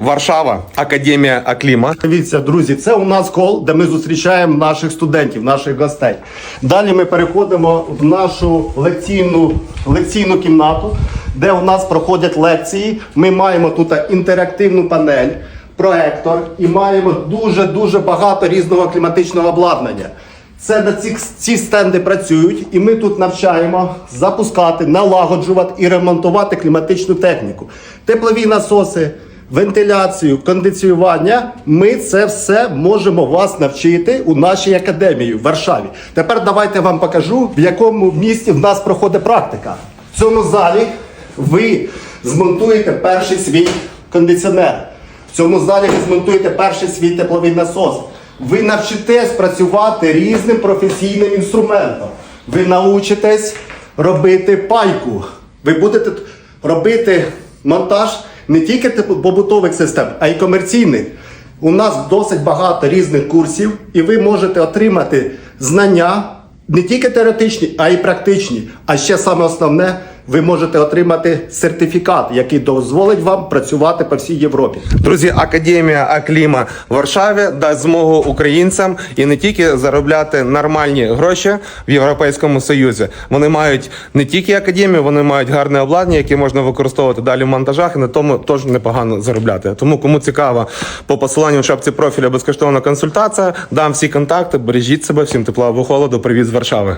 Варшава, Академія Акліма. Дивіться, друзі, це у нас кол, де ми зустрічаємо наших студентів, наших гостей. Далі ми переходимо в нашу лекційну, лекційну кімнату, де у нас проходять лекції. Ми маємо тут інтерактивну панель, проектор і маємо дуже-дуже багато різного кліматичного обладнання. Це на ці, ці стенди працюють, і ми тут навчаємо запускати, налагоджувати і ремонтувати кліматичну техніку. Теплові насоси, вентиляцію, кондиціювання. Ми це все можемо вас навчити у нашій академії в Варшаві. Тепер давайте вам покажу, в якому місті в нас проходить практика. В цьому залі ви змонтуєте перший свій кондиціонер. В цьому залі ви змонтуєте перший свій тепловий насос. Ви навчитесь працювати різним професійним інструментом. Ви научитесь робити пайку. Ви будете робити монтаж не тільки побутових систем, а й комерційних. У нас досить багато різних курсів, і ви можете отримати знання не тільки теоретичні, а й практичні. А ще саме основне, ви можете отримати сертифікат, який дозволить вам працювати по всій Європі. Друзі, Академія Акліма в Варшаві дасть змогу українцям і не тільки заробляти нормальні гроші в Європейському Союзі. Вони мають не тільки академію, вони мають гарне обладнання, яке можна використовувати далі в монтажах, і на тому теж непогано заробляти. Тому кому цікаво, по посиланню в шапці профіля безкоштовна консультація. Дам всі контакти. Бережіть себе, всім тепла або холоду. Привіт з Варшави.